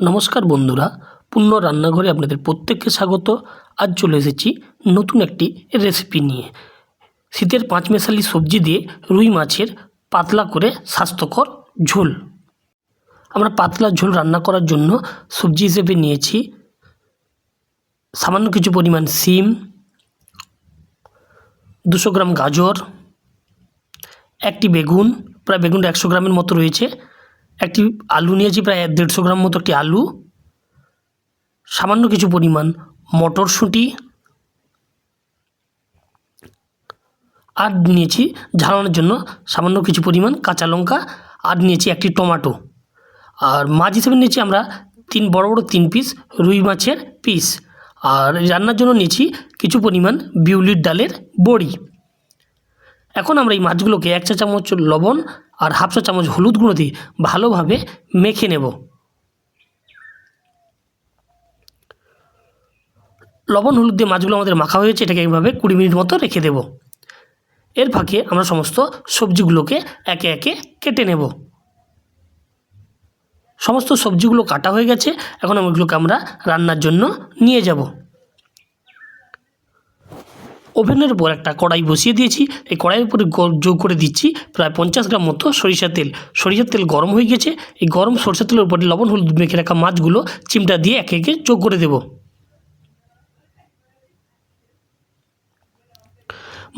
নমস্কার বন্ধুরা, পূর্ণ রান্নাঘরে আপনাদের প্রত্যেককে স্বাগত। আজ চলে এসেছি নতুন একটি রেসিপি নিয়ে। শীতের পাঁচমেশালি সবজি দিয়ে রুই মাছের পাতলা করে স্বাস্থ্যকর ঝোল। আমরা পাতলা ঝোল রান্না করার জন্য সবজি হিসেবে নিয়েছি সামান্য কিছু পরিমাণ শিম দুশো গ্রাম গাজর, একটি বেগুন, প্রায় বেগুনটা একশো গ্রামের মতো রয়েছে। একটি আলু নিয়েছি, প্রায় দেড়শো গ্রাম মতো একটি আলু। সামান্য কিছু পরিমাণ মটরশুঁটি। আর নিয়েছি ঝালানোর জন্য সামান্য কিছু পরিমাণ কাঁচা লঙ্কা। আর নিয়েছি একটি টমাটো। আর মাছ হিসেবে নিয়েছি আমরা তিন, বড় বড় তিন পিস রুই মাছের পিস আর রান্নার জন্য নিয়েছি কিছু পরিমাণ বিউলির ডালের বড়ি। এখন আমরা এই মাছগুলোকে এক চা চামচ লবণ আর হাফ চা চামচ হলুদ গুঁড়ো দিয়ে ভালোভাবে মেখে নেব। লবণ হলুদ দিয়ে মাছগুলো আমাদের মাখা হয়েছে এটাকে এইভাবে কুড়ি মিনিট মতো রেখে দেব। এর ফাঁকে আমরা সমস্ত সবজিগুলোকে একে একে কেটে নেব। সমস্ত সবজিগুলো কাটা হয়ে গেছে, এখন ওইগুলোকে আমরা রান্নার জন্য নিয়ে যাব। ওভেনের উপর একটা কড়াই বসিয়ে দিয়েছি। এই কড়াইয়ের উপরে যোগ করে দিচ্ছি প্রায় পঞ্চাশ গ্রাম মতো সরিষার তেল। সরিষার তেল গরম হয়ে গেছে। এই গরম সরিষার তেলের উপরে লবণ, হলুদ মেখে রাখা মাছগুলো চিমটা দিয়ে একে একে যোগ করে দেব।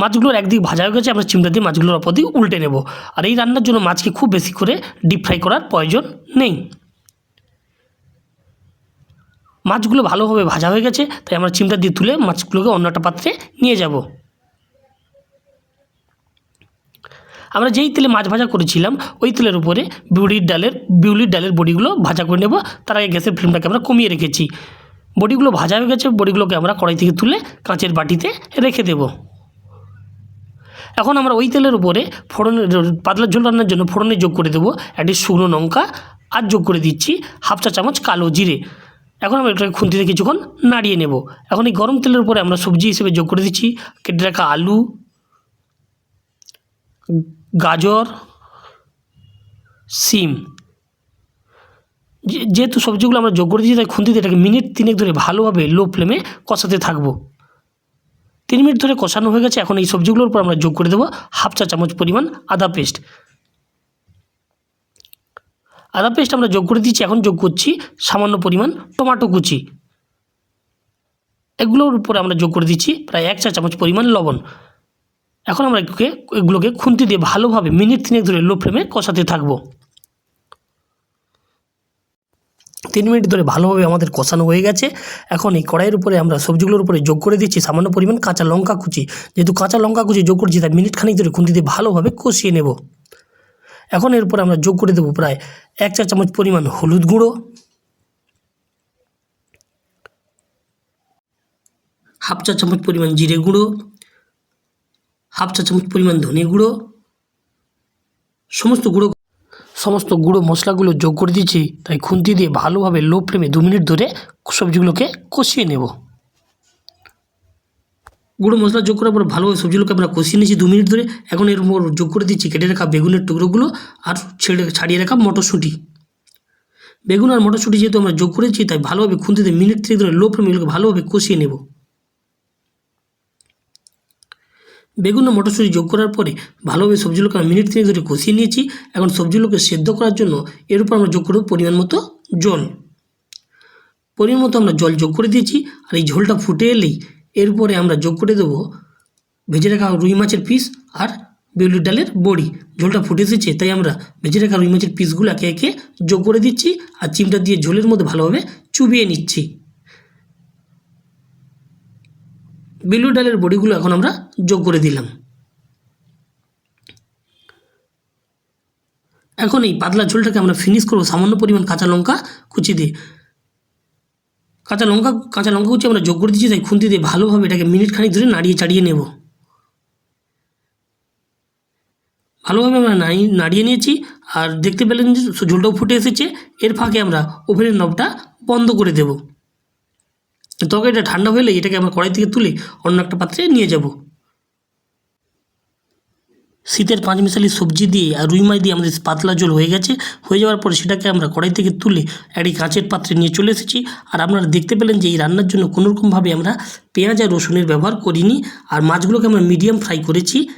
মাছগুলোর একদিক ভাজা হয়ে গেছে, আমরা চিমটা দিয়ে মাছগুলোর অপর দিক উল্টে নেব। আর এই রান্নার জন্য মাছকে খুব বেশি করে ডিপ ফ্রাই করার প্রয়োজন নেই। মাছগুলো ভালোভাবে ভাজা হয়ে গেছে, তাই আমরা চিমটা দিয়ে তুলে মাছগুলোকে অন্য একটা পাত্রে নিয়ে যাব। আমরা যেই তেলে মাছ ভাজা করেছিলাম, ওই তেলের উপরে বিউলির ডালের বিউলির ডালের বড়িগুলো ভাজা করে নেব। তার আগে গ্যাসের ফ্লেমটাকে আমরা কমিয়ে রেখেছি। বড়িগুলো ভাজা হয়ে গেছে, বড়িগুলোকে আমরা কড়াই থেকে তুলে কাঁচের বাটিতে রেখে দেব। এখন আমরা ওই তেলের উপরে ফোড়নের পাতলা ঝোল রান্নার জন্য ফোড়নে যোগ করে দেবো। একটি শুকনো লঙ্কা আর যোগ করে দিচ্ছি হাফ চা চামচ কালো জিরে। এখন আমরা এটাকে খুন্তিতে কিছুক্ষণ নাড়িয়ে নেব। এখন এই গরম তেলের উপরে আমরা সবজি হিসেবে যোগ করে দিচ্ছি। কেটে রাখা আলু, গাজর, সিম। যেহেতু সবজিগুলো আমরা যোগ করে দিয়েছি, তাই খুন্তিতে এটাকে মিনিট তিনেক ধরে ভালোভাবে লো ফ্লেমে কষাতে থাকব। তিন মিনিট ধরে কষানো হয়ে গেছে। এখন এই সবজিগুলোর উপর আমরা যোগ করে দেবো হাফ চা চামচ পরিমাণ আদা পেস্ট। আদা পেস্ট আমরা যোগ করে দিচ্ছি, এখন যোগ করছি সামান্য পরিমাণ টমাটো কুচি। এগুলোর উপরে আমরা যোগ করে দিচ্ছি প্রায় এক চা চামচ পরিমাণ লবণ। এখন আমরা এগুলোকে এগুলোকে খুন্তি দিয়ে ভালোভাবে মিনিট তিনেক ধরে লো ফ্লেমে কষাতে থাকব। তিন মিনিট ধরে ভালোভাবে আমাদের কষানো হয়ে গেছে। এখন এই কড়াইয়ের উপরে আমরা সবজিগুলোর উপরে যোগ করে দিচ্ছি সামান্য পরিমাণ কাঁচা লঙ্কা কুচি। যেহেতু কাঁচা লঙ্কা কুচি যোগ করছি, তাই মিনিট খানিক ধরে খুন্তি দিয়ে ভালোভাবে কষিয়ে নেব। এখন এরপরে আমরা যোগ করে দেবো প্রায় এক চা চামচ পরিমাণ হলুদ গুঁড়ো। হাফ চা চামচ পরিমাণ জিরে গুঁড়ো। হাফ চা চামচ পরিমাণ ধনে গুঁড়ো। সমস্ত গুঁড়ো সমস্ত গুঁড়ো মশলাগুলো যোগ করে দিয়েছি তাই খুন্তি দিয়ে ভালোভাবে লো ফ্লেমে দু মিনিট ধরে সবজিগুলোকে কষিয়ে নেব। গুঁড়ো মশলা যোগ করার পর ভালোভাবে সবজিগুলোকে আমরা কষিয়ে নিয়েছি দু মিনিট ধরে। এখন এর উপর যোগ করে দিচ্ছি কেটে রাখা বেগুনের টুকরোগুলো আর ছেড়ে ছাড়িয়ে রাখা মটরশুঁটি। বেগুন আর মটরশুঁটি যেহেতু আমরা যোগ করেছি, তাই ভালোভাবে খুন্তিতে মিনিট থেকে ধরে লো ফ্লেমে ভালোভাবে কষিয়ে নেব। বেগুন ও মটরশুঁটি যোগ করার পরে ভালোভাবে সবজিগুলোকে আমি মিনিট তিনেক ধরে কষিয়ে নিয়েছি। এখন সবজিগুলোকে সেদ্ধ করার জন্য এর উপর আমরা যোগ করব পরিমাণ মতো জল। পরিমাণ মতো আমরা জল যোগ করে দিয়েছি। আর এই ঝোলটা ফুটে এলেই এর উপরে আমরা যোগ করে দেবো ভেজে রাখা রুই মাছের পিস আর বিউলির ডালের বড়ি। ঝোলটা ফুটে এসেছে, তাই আমরা ভেজে রাখা রুই মাছের পিসগুলো একে একে যোগ করে দিচ্ছি আর চিমটা দিয়ে ঝোলের মধ্যে ভালোভাবে চুবিয়ে নিচ্ছি। বিলু ডালের বড়িগুলো এখন আমরা যোগ করে দিলাম। এখন এই পাতলা ঝোলটাকে আমরা ফিনিশ করব সামান্য পরিমাণ কাঁচা লঙ্কা কুচি দিয়ে। কাঁচা লঙ্কা কাঁচা লঙ্কা কুচি আমরা যোগ করে দিচ্ছি তাই খুন্তি দিয়ে ভালোভাবে এটাকে মিনিট খানিক ধরে নাড়িয়ে চাড়িয়ে নেব। ভালোভাবে আমরা নাড়িয়ে নিয়েছি, আর দেখতে পেলেন যে ঝোলটাও ফুটে এসেছে। এর ফাঁকে আমরা ওভেনের নবটা বন্ধ করে দেব। তবে এটা ঠান্ডা হলে এটাকে আমরা কড়াই থেকে তুলে অন্য একটা পাত্রে নিয়ে যাব। শীতের পাঁচ মিশালি সবজি দিয়ে আর রুই মাছ দিয়ে আমাদের পাতলা ঝোল হয়ে গেছে। হয়ে যাওয়ার পরে সেটাকে আমরা কড়াই থেকে তুলে একটি কাঁচের পাত্রে নিয়ে চলে এসেছি। আর আপনারা দেখতে পেলেন যে এই রান্নার জন্য কোনোরকমভাবে আমরা পেঁয়াজ আর রসুনের ব্যবহার করিনি। আর মাছগুলোকে আমরা মিডিয়াম ফ্রাই করেছি।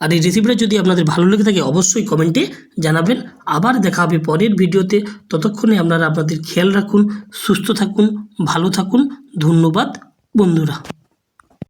আর এই রেসিপিটা যদি আপনাদের ভালো লেগে থাকে, অবশ্যই কমেন্টে জানাবেন। আবার দেখা হবে পরের ভিডিওতে। ততক্ষণে আপনারা আপনাদের খেয়াল রাখুন, সুস্থ থাকুন, ভালো থাকুন। ধন্যবাদ, বন্ধুরা।